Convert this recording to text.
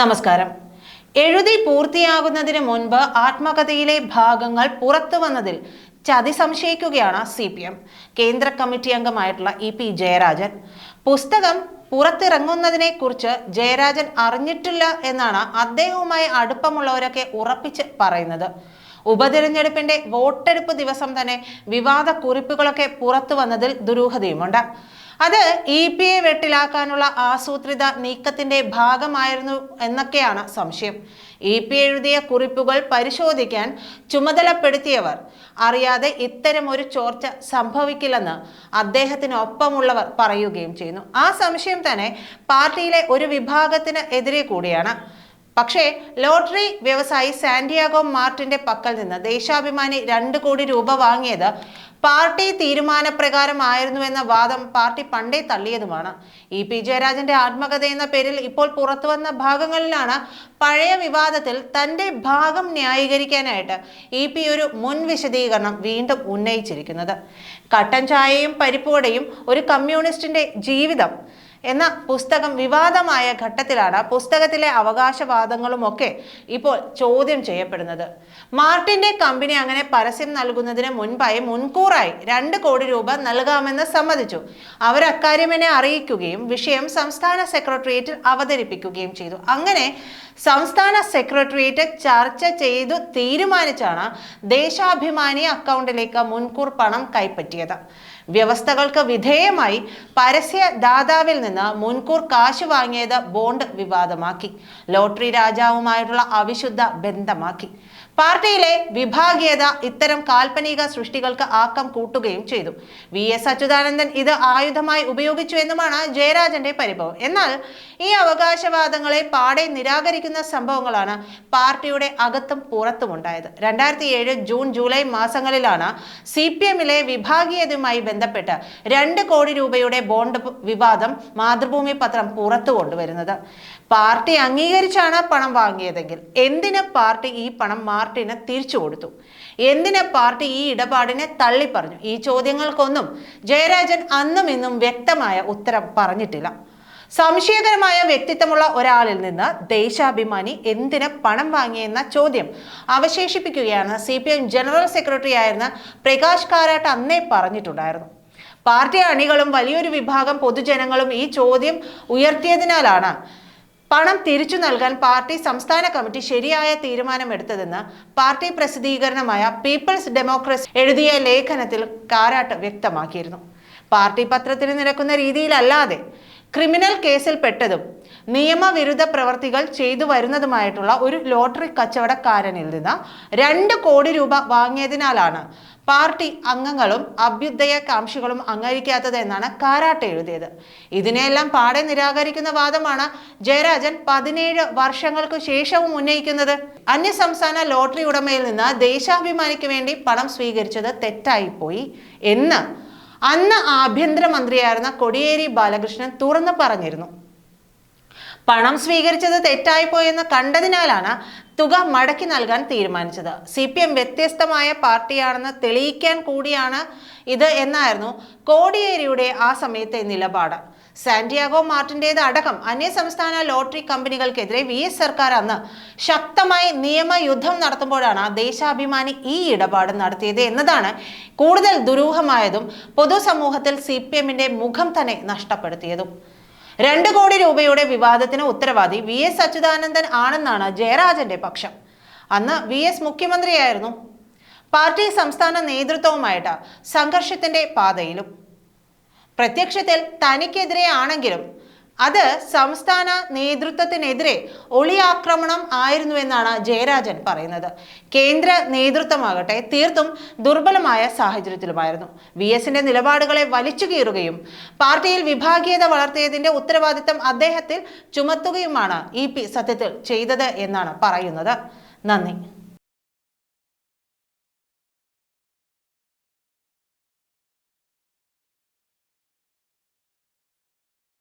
നമസ്കാരം. എഴുതി പൂർത്തിയാകുന്നതിന് മുൻപ് ആത്മകഥയിലെ ഭാഗങ്ങൾ പുറത്തു വന്നതിൽ ചതി സംശയിക്കുകയാണ് സി പി എം. കേന്ദ്ര കമ്മിറ്റി അംഗമായിട്ടുള്ള ഇ പി ജയരാജൻ. പുസ്തകം പുറത്തിറങ്ങുന്നതിനെ കുറിച്ച് ജയരാജൻ അറിഞ്ഞിട്ടില്ല എന്നാണ് അദ്ദേഹവുമായി അടുപ്പമുള്ളവരൊക്കെ ഉറപ്പിച്ച് പറയുന്നത്. ഉപതിരഞ്ഞെടുപ്പിന്റെ വോട്ടെടുപ്പ് ദിവസം തന്നെ വിവാദ കുറിപ്പുകളൊക്കെ പുറത്തു വന്നതിൽ ദുരൂഹതയുമുണ്ട്. അത് ഇ പി എ വെട്ടിലാക്കാനുള്ള ആസൂത്രിത നീക്കത്തിന്റെ ഭാഗമായിരുന്നു എന്നൊക്കെയാണ് സംശയം. ഇ പി എഴുതിയ കുറിപ്പുകൾ പരിശോധിക്കാൻ ചുമതലപ്പെടുത്തിയവർ അറിയാതെ ഇത്തരം ഒരു ചോർച്ച സംഭവിക്കില്ലെന്ന് അദ്ദേഹത്തിനൊപ്പമുള്ളവർ പറയുകയും ചെയ്യുന്നു. ആ സംശയം തന്നെ പാർട്ടിയിലെ ഒരു വിഭാഗത്തിന് എതിരെ കൂടിയാണ്. പക്ഷേ ലോട്ടറി വ്യവസായി സാന്റിയാഗോ മാർട്ടിന്റെ പക്കൽ നിന്ന് ദേശാഭിമാനി രണ്ട് കോടി രൂപ വാങ്ങിയത് പാർട്ടി തീരുമാനപ്രകാരമായിരുന്നുവെന്ന വാദം പാർട്ടി പണ്ടേ തള്ളിയതുമാണ്. ഇ പി ജയരാജന്റെ ആത്മകഥ എന്ന പേരിൽ ഇപ്പോൾ പുറത്തുവന്ന ഭാഗങ്ങളിലാണ് പഴയ വിവാദത്തിൽ തന്റെ ഭാഗം ന്യായീകരിക്കാനായിട്ട് ഇ പി ഒരു മുൻ വിശദീകരണം വീണ്ടും ഉന്നയിച്ചിരിക്കുന്നത്. കട്ടൻ ചായയും പരിപ്പുവടയും ഒരു കമ്മ്യൂണിസ്റ്റിന്റെ ജീവിതം എന്ന പുസ്തകം വിവാദമായ ഘട്ടത്തിലാണ് പുസ്തകത്തിലെ അവകാശവാദങ്ങളുമൊക്കെ ഇപ്പോൾ ചോദ്യം ചെയ്യപ്പെടുന്നത്. മാർട്ടിന്റെ കമ്പനി അങ്ങനെ പരസ്യം നൽകുന്നതിന് മുൻപായി മുൻകൂറായി രണ്ട് കോടി രൂപ നൽകാമെന്ന് സമ്മതിച്ചു. അവർ അക്കാര്യം എന്നെ അറിയിക്കുകയും വിഷയം സംസ്ഥാന സെക്രട്ടേറിയറ്റിൽ അവതരിപ്പിക്കുകയും ചെയ്തു. അങ്ങനെ സംസ്ഥാന സെക്രട്ടേറിയറ്റ് ചർച്ച ചെയ്തു തീരുമാനിച്ചാണ് ദേശാഭിമാനി അക്കൗണ്ടിലേക്ക് മുൻകൂർ പണം കൈപ്പറ്റിയത്. വ്യവസ്ഥകൾക്ക് വിധേയമായി പരസ്യ ദാതാവിൽ നിന്ന് മുൻകൂർ കാശ് വാങ്ങിയത് ബോണ്ട് വിവാദമാക്കി. ലോട്ടറി രാജാവുമായിട്ടുള്ള അവിശുദ്ധ ബന്ധമാക്കി. പാർട്ടിയിലെ വിഭാഗീയത ഇത്തരം കാൽപ്പനിക സൃഷ്ടികൾക്ക് ആക്കം കൂട്ടുകയും ചെയ്തു. വി എസ് അച്യുതാനന്ദൻ ഇത് ആയുധമായി ഉപയോഗിച്ചു എന്നുമാണ് ജയരാജന്റെ പരിഭവം. എന്നാൽ ഈ അവകാശവാദങ്ങളെ പാടെ നിരാകരിക്കുന്ന സംഭവങ്ങളാണ് പാർട്ടിയുടെ അകത്തും പുറത്തും ഉണ്ടായത് രണ്ടായിരത്തി ഏഴ് ജൂൺ ജൂലൈ മാസങ്ങളിലാണ് സി പി എമ്മിലെ വിഭാഗീയതയുമായി ബന്ധപ്പെട്ട് രണ്ട് കോടി രൂപയുടെ ബോണ്ട് വിവാദം മാതൃഭൂമി പത്രം പുറത്തു കൊണ്ടുവരുന്നത്. പാർട്ടി അംഗീകരിച്ചാണ് പണം വാങ്ങിയതെങ്കിൽ എന്തിന് പാർട്ടി ഈ പണം മാർട്ടിന് തിരിച്ചു കൊടുത്തു. എന്തിന് പാർട്ടി ഈ ഇടപാടിനെ തള്ളിപ്പറഞ്ഞു? ഈ ചോദ്യങ്ങൾക്കൊന്നും ജയരാജൻ അന്നും ഇന്നും വ്യക്തമായ ഉത്തരം പറഞ്ഞിട്ടില്ല. സംശയകരമായ വ്യക്തിത്വമുള്ള ഒരാളിൽ നിന്ന് ദേശാഭിമാനി എന്തിന് പണം വാങ്ങിയെന്ന ചോദ്യം അവശേഷിപ്പിക്കുകയാണ് C P M general secretary ആയിരുന്ന പ്രകാശ് കാരാട്ട് അന്നേ പറഞ്ഞിട്ടുണ്ടായിരുന്നു. പാർട്ടി അണികളും വലിയൊരു വിഭാഗം പൊതുജനങ്ങളും ഈ ചോദ്യം ഉയർത്തിയതിനാലാണ് പണം തിരിച്ചു നൽകാൻ പാർട്ടി സംസ്ഥാന കമ്മിറ്റി ശരിയായ തീരുമാനമെടുത്തതെന്ന് പാർട്ടി പ്രസിദ്ധീകരണമായ പീപ്പിൾസ് ഡെമോക്രസി എഴുതിയ ലേഖനത്തിൽ കാരാട്ട് വ്യക്തമാക്കിയിരുന്നു. പാർട്ടി പത്രത്തിന് നിരക്കുന്ന രീതിയിലല്ലാതെ ക്രിമിനൽ കേസിൽപ്പെട്ടതും നിയമവിരുദ്ധ പ്രവർത്തികൾ ചെയ്തു വരുന്നതുമായിട്ടുള്ള ഒരു ലോട്ടറി കച്ചവടക്കാരനിൽ നിന്ന് രണ്ട് കോടി രൂപ വാങ്ങിയതിനാലാണ് പാർട്ടി അംഗങ്ങളും അഭ്യുദയകാംക്ഷികളും അംഗീകരിക്കാത്തത് എന്നാണ് കാരാട്ട് എഴുതിയത്. ഇതിനെയെല്ലാം പാടെ നിരാകരിക്കുന്ന വാദമാണ് ജയരാജൻ പതിനേഴ് വർഷങ്ങൾക്ക് ശേഷവും ഉന്നയിക്കുന്നത്. അന്യസംസ്ഥാന ലോട്ടറി ഉടമയിൽ നിന്ന് ദേശാഭിമാനിക്ക് വേണ്ടി പണം സ്വീകരിച്ചത് തെറ്റായിപ്പോയി എന്ന് അന്ന് ആഭ്യന്തരമന്ത്രിയായിരുന്ന കൊടിയേരി ബാലകൃഷ്ണൻ തുറന്നു പറഞ്ഞിരുന്നു. പണം സ്വീകരിച്ചത് തെറ്റായിപ്പോയെന്ന് കണ്ടതിനാലാണ് തുക മടക്കി നൽകാൻ തീരുമാനിച്ചത്. സി പി എം വ്യത്യസ്തമായ പാർട്ടിയാണെന്ന് തെളിയിക്കാൻ കൂടിയാണ് ഇത് എന്നായിരുന്നു കോടിയേരിയുടെ ആ സമയത്തെ നിലപാട്. സാന്റിയാഗോ മാർട്ടിന്റേത് അടക്കം അന്യസംസ്ഥാന ലോട്ടറി കമ്പനികൾക്കെതിരെ വി എസ് സർക്കാർ അന്ന് ശക്തമായി നിയമയുദ്ധം നടത്തുമ്പോഴാണ് ദേശാഭിമാനി ഈ ഇടപാട് നടത്തിയത് എന്നതാണ് കൂടുതൽ ദുരൂഹമായതും പൊതുസമൂഹത്തിൽ സി പി എമ്മിന്റെ മുഖം തന്നെ നഷ്ടപ്പെടുത്തിയതും. രണ്ട് കോടി രൂപയുടെ വിവാദത്തിന് ഉത്തരവാദി വി എസ് അച്യുതാനന്ദൻ ആണെന്നാണ് ജയരാജന്റെ പക്ഷം. അന്ന് വി എസ് മുഖ്യമന്ത്രിയായിരുന്നു. പാർട്ടി സംസ്ഥാന നേതൃത്വവുമായിട്ട് സംഘർഷത്തിന്റെ പാതയിലും. പ്രത്യക്ഷത്തിൽ തനിക്കെതിരെ ആണെങ്കിലും അത് സംസ്ഥാന നേതൃത്വത്തിനെതിരെ ഒളിയാക്രമണം ആയിരുന്നു എന്നാണ് ജയരാജൻ പറയുന്നത്. കേന്ദ്ര നേതൃത്വമാകട്ടെ തീർത്തും ദുർബലമായ സാഹചര്യത്തിലുമായിരുന്നു. വി എസിന്റെ നിലപാടുകളെ വലിച്ചു കീറുകയും പാർട്ടിയിൽ വിഭാഗീയത വളർത്തിയതിന്റെ ഉത്തരവാദിത്തം അദ്ദേഹത്തിൽ ചുമത്തുകയുമാണ് ഇ പി സത്യത്തിൽ ചെയ്തത് എന്നാണ് പറയുന്നത്. നന്ദി.